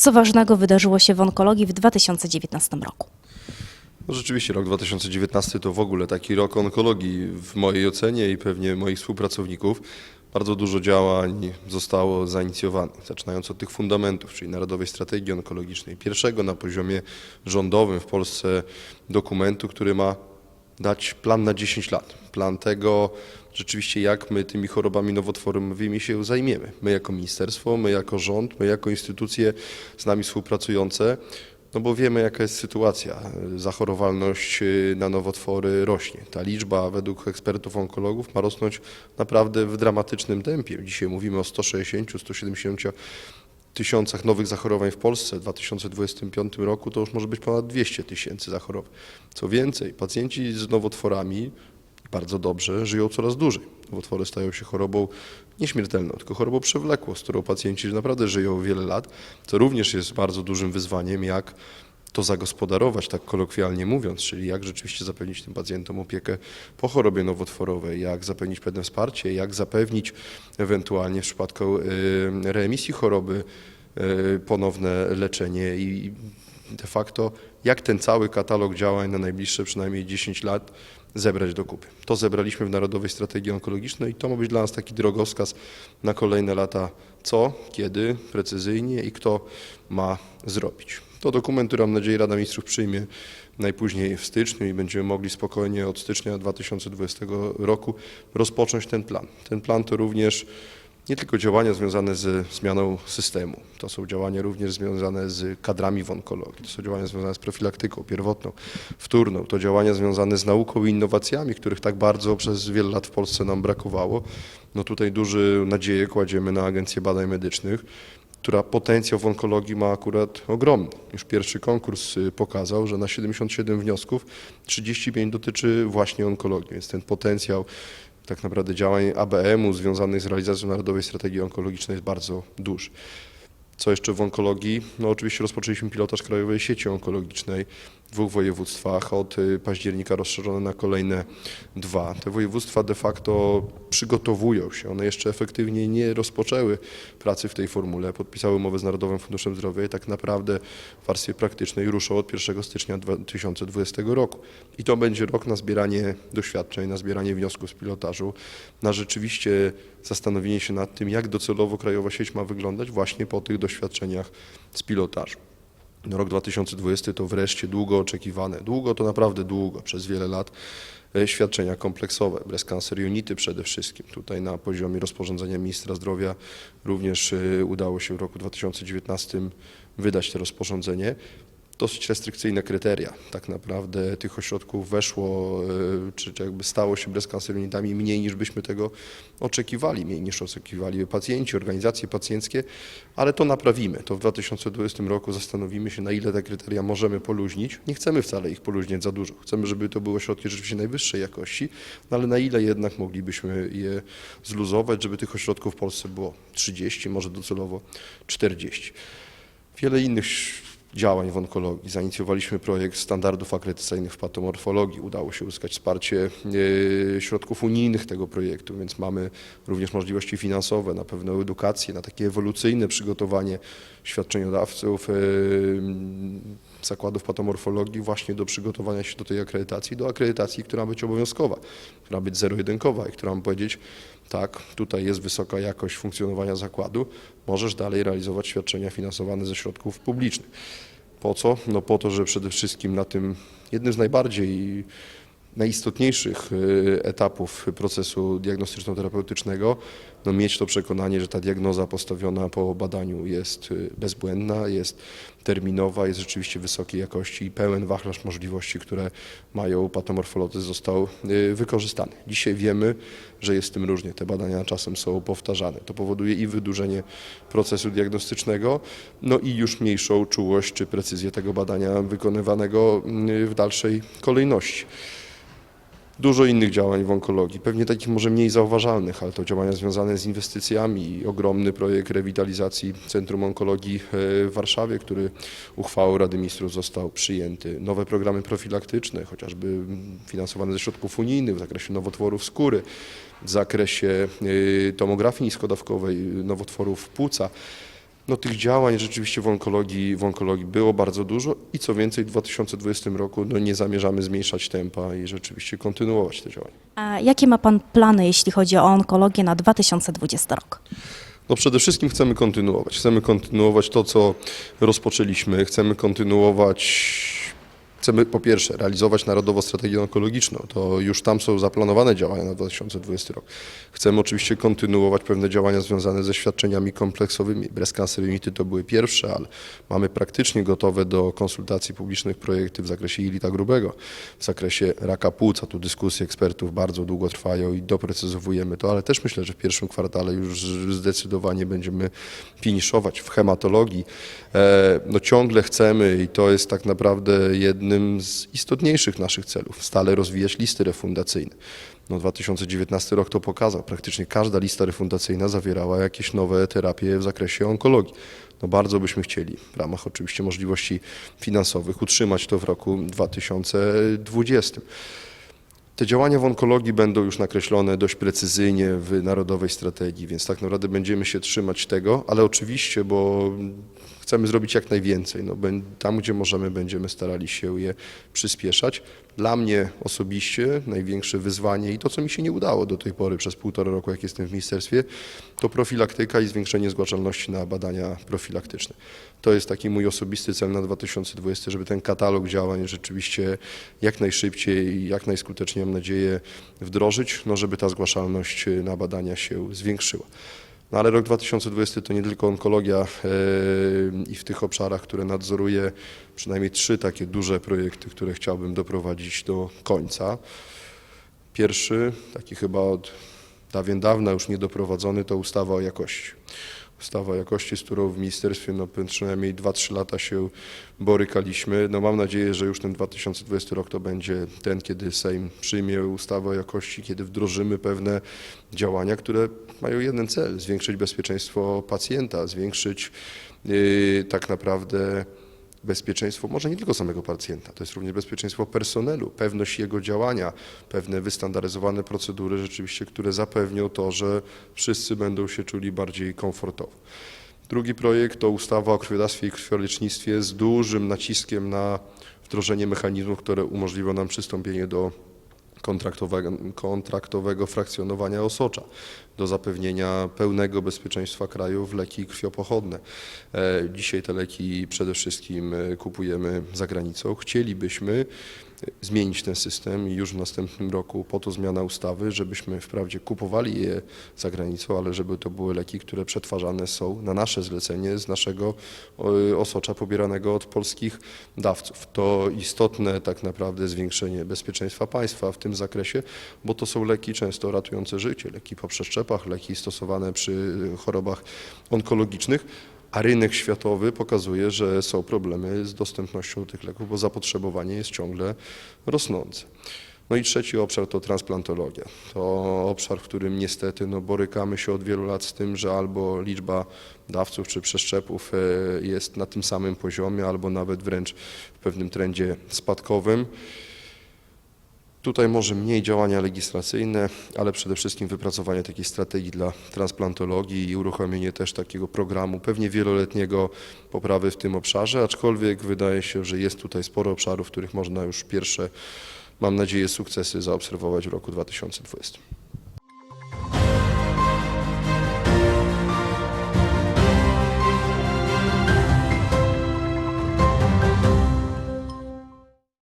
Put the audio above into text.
Co ważnego wydarzyło się w onkologii w 2019 roku? No rzeczywiście rok 2019 to w ogóle taki rok onkologii w mojej ocenie i pewnie moich współpracowników. Bardzo dużo działań zostało zainicjowanych, zaczynając od tych fundamentów, czyli Narodowej Strategii Onkologicznej, pierwszego na poziomie rządowym w Polsce dokumentu, który ma dać plan na 10 lat. Plan tego rzeczywiście, jak my tymi chorobami nowotworowymi się zajmiemy. My jako ministerstwo, my jako rząd, my jako instytucje z nami współpracujące, no bo wiemy, jaka jest sytuacja. Zachorowalność y, na nowotwory rośnie. Ta liczba według ekspertów onkologów ma rosnąć naprawdę w dramatycznym tempie. Dzisiaj mówimy o 160-170 tysiącach nowych zachorowań w Polsce. W 2025 roku to już może być ponad 200 tysięcy zachorowań. Co więcej, pacjenci z nowotworami bardzo dobrze żyją coraz dłużej. Nowotwory stają się chorobą nieśmiertelną, tylko chorobą przewlekłą, z którą pacjenci naprawdę żyją wiele lat, co również jest bardzo dużym wyzwaniem, jak to zagospodarować, tak kolokwialnie mówiąc, czyli jak rzeczywiście zapewnić tym pacjentom opiekę po chorobie nowotworowej, jak zapewnić pewne wsparcie, jak zapewnić ewentualnie w przypadku y, reemisji choroby y, ponowne leczenie i de facto jak ten cały katalog działań na najbliższe przynajmniej 10 lat zebrać do kupy. To zebraliśmy w Narodowej Strategii Onkologicznej i to ma być dla nas taki drogowskaz na kolejne lata, co, kiedy, precyzyjnie i kto ma zrobić. To dokument, który mam nadzieję Rada Ministrów przyjmie najpóźniej w styczniu i będziemy mogli spokojnie od stycznia 2020 roku rozpocząć ten plan. Ten plan to również nie tylko działania związane ze zmianą systemu, to są działania również związane z kadrami w onkologii, to są działania związane z profilaktyką pierwotną, wtórną, to działania związane z nauką i innowacjami, których tak bardzo przez wiele lat w Polsce nam brakowało. No tutaj duże nadzieje kładziemy na Agencję Badań Medycznych, która potencjał w onkologii ma akurat ogromny. Już pierwszy konkurs y, pokazał, że na 77 wniosków 35 dotyczy właśnie onkologii, więc ten potencjał tak naprawdę działań ABM-u związanych z realizacją Narodowej Strategii Onkologicznej jest bardzo duży. Co jeszcze w onkologii? No oczywiście rozpoczęliśmy pilotaż Krajowej Sieci Onkologicznej w dwóch województwach, od y, października rozszerzone na kolejne dwa. Te województwa de facto przygotowują się, one jeszcze efektywnie nie rozpoczęły pracy w tej formule, podpisały umowę z Narodowym Funduszem Zdrowia i tak naprawdę w warstwie praktycznej ruszą od 1 stycznia 2020 roku. I to będzie rok na zbieranie doświadczeń, na zbieranie wniosków z pilotażu, na rzeczywiście zastanowienie się nad tym, jak docelowo krajowa sieć ma wyglądać właśnie po tych doświadczeniach z pilotażu. No, rok 2020 to wreszcie długo oczekiwane, długo to naprawdę długo, przez wiele lat, e, świadczenia kompleksowe, breast cancer unity przede wszystkim. Tutaj na poziomie rozporządzenia ministra zdrowia również e, udało się w roku 2019 wydać to rozporządzenie. Dosyć restrykcyjne kryteria. Tak naprawdę tych ośrodków weszło, e, czy czy jakby stało się unitami mniej niż byśmy tego oczekiwali, mniej niż oczekiwali pacjenci, organizacje pacjenckie, ale to naprawimy. To w 2020 roku zastanowimy się, na ile te kryteria możemy poluźnić. Nie chcemy wcale ich poluźniać za dużo. Chcemy, żeby to były środki rzeczywiście najwyższej jakości, no ale na ile jednak moglibyśmy je zluzować, żeby tych ośrodków w Polsce było 30, może docelowo 40. Wiele innych działań w onkologii. Zainicjowaliśmy projekt standardów akredytacyjnych w patomorfologii. Udało się uzyskać wsparcie e, środków unijnych tego projektu, więc mamy również możliwości finansowe na pewną edukację, na takie ewolucyjne przygotowanie świadczeniodawców, e, zakładów patomorfologii właśnie do przygotowania się do tej akredytacji, do akredytacji, która ma być obowiązkowa, która ma być zero-jedynkowa i która ma powiedzieć, tak, tutaj jest wysoka jakość funkcjonowania zakładu, możesz dalej realizować świadczenia finansowane ze środków publicznych. Po co? No po to, że przede wszystkim na tym jednym z najbardziej najistotniejszych y, etapów procesu diagnostyczno-terapeutycznego no mieć to przekonanie, że ta diagnoza postawiona po badaniu jest y, bezbłędna, jest terminowa, jest rzeczywiście wysokiej jakości i pełen wachlarz możliwości, które mają patomorfolodzy został y, wykorzystany. Dzisiaj wiemy, że jest tym różnie. Te badania czasem są powtarzane. To powoduje i wydłużenie procesu diagnostycznego, no i już mniejszą czułość czy precyzję tego badania wykonywanego w dalszej kolejności. Dużo innych działań w onkologii, pewnie takich może mniej zauważalnych, ale to działania związane z inwestycjami. Ogromny projekt rewitalizacji Centrum Onkologii e, w Warszawie, który uchwałą Rady Ministrów został przyjęty. Nowe programy profilaktyczne, chociażby mm, finansowane ze środków unijnych w zakresie nowotworów skóry, w zakresie e, tomografii niskodawkowej, nowotworów płuca. No tych działań rzeczywiście w onkologii, w onkologii było bardzo dużo i co więcej w 2020 roku no, nie zamierzamy zmniejszać tempa i rzeczywiście kontynuować te działania. A jakie ma Pan plany, jeśli chodzi o onkologię na 2020 rok? No przede wszystkim chcemy kontynuować. Chcemy kontynuować to, co rozpoczęliśmy. Chcemy kontynuować. Chcemy po pierwsze realizować Narodową Strategię Onkologiczną. To już tam są zaplanowane działania na 2020 rok. Chcemy oczywiście kontynuować pewne działania związane ze świadczeniami kompleksowymi. Breast Cancer Unity to były pierwsze, ale mamy praktycznie gotowe do konsultacji publicznych projekty w zakresie jelita grubego, w zakresie raka płuca. Tu dyskusje ekspertów bardzo długo trwają i doprecyzowujemy to, ale też myślę, że w pierwszym kwartale już zdecydowanie będziemy finiszować w hematologii. E, No ciągle chcemy i to jest tak naprawdę jednym z istotniejszych naszych celów, stale rozwijać listy refundacyjne. No 2019 rok to pokazał, praktycznie każda lista refundacyjna zawierała jakieś nowe terapie w zakresie onkologii. No bardzo byśmy chcieli, w ramach oczywiście możliwości finansowych, utrzymać to w roku 2020. Te działania w onkologii będą już nakreślone dość precyzyjnie w Narodowej Strategii, więc tak naprawdę będziemy się trzymać tego, ale oczywiście, bo chcemy zrobić jak najwięcej. No, tam, gdzie możemy, będziemy starali się je przyspieszać. Dla mnie osobiście największe wyzwanie i to, co mi się nie udało do tej pory przez półtora roku, jak jestem w ministerstwie, to profilaktyka i zwiększenie zgłaszalności na badania profilaktyczne. To jest taki mój osobisty cel na 2020, żeby ten katalog działań rzeczywiście jak najszybciej i jak najskuteczniej, mam nadzieję, wdrożyć, no żeby ta zgłaszalność na badania się zwiększyła. No ale rok 2020 to nie tylko onkologia e, i w tych obszarach, które nadzoruję, przynajmniej trzy takie duże projekty, które chciałbym doprowadzić do końca. Pierwszy, taki chyba od dawien dawna już niedoprowadzony, to ustawa o jakości. Ustawa jakości, z którą w ministerstwie no, przynajmniej 2-3 lata się borykaliśmy. No, mam nadzieję, że już ten 2020 rok to będzie ten, kiedy Sejm przyjmie ustawę o jakości, kiedy wdrożymy pewne działania, które mają jeden cel: zwiększyć bezpieczeństwo pacjenta, zwiększyć yy, tak naprawdę bezpieczeństwo może nie tylko samego pacjenta, to jest również bezpieczeństwo personelu, pewność jego działania, pewne wystandaryzowane procedury rzeczywiście, które zapewnią to, że wszyscy będą się czuli bardziej komfortowo. Drugi projekt to ustawa o krwiodawstwie i krwiolecznictwie z dużym naciskiem na wdrożenie mechanizmów, które umożliwią nam przystąpienie do kontraktowego, kontraktowego frakcjonowania osocza do zapewnienia pełnego bezpieczeństwa kraju w leki krwiopochodne. E, Dzisiaj te leki przede wszystkim e, kupujemy za granicą. Chcielibyśmy zmienić ten system i już w następnym roku po to zmiana ustawy, żebyśmy wprawdzie kupowali je za granicą, ale żeby to były leki, które przetwarzane są na nasze zlecenie z naszego e, osocza pobieranego od polskich dawców. To istotne tak naprawdę zwiększenie bezpieczeństwa państwa w tym zakresie, bo to są leki często ratujące życie, leki po przeszczepach, leki stosowane przy chorobach onkologicznych, a rynek światowy pokazuje, że są problemy z dostępnością tych leków, bo zapotrzebowanie jest ciągle rosnące. No i trzeci obszar to transplantologia. To obszar, w którym niestety no, borykamy się od wielu lat z tym, że albo liczba dawców czy przeszczepów e, jest na tym samym poziomie, albo nawet wręcz w pewnym trendzie spadkowym. Tutaj może mniej działania legislacyjne, ale przede wszystkim wypracowanie takiej strategii dla transplantologii i uruchomienie też takiego programu, pewnie wieloletniego poprawy w tym obszarze, aczkolwiek wydaje się, że jest tutaj sporo obszarów, w których można już pierwsze, mam nadzieję, sukcesy zaobserwować w roku 2020.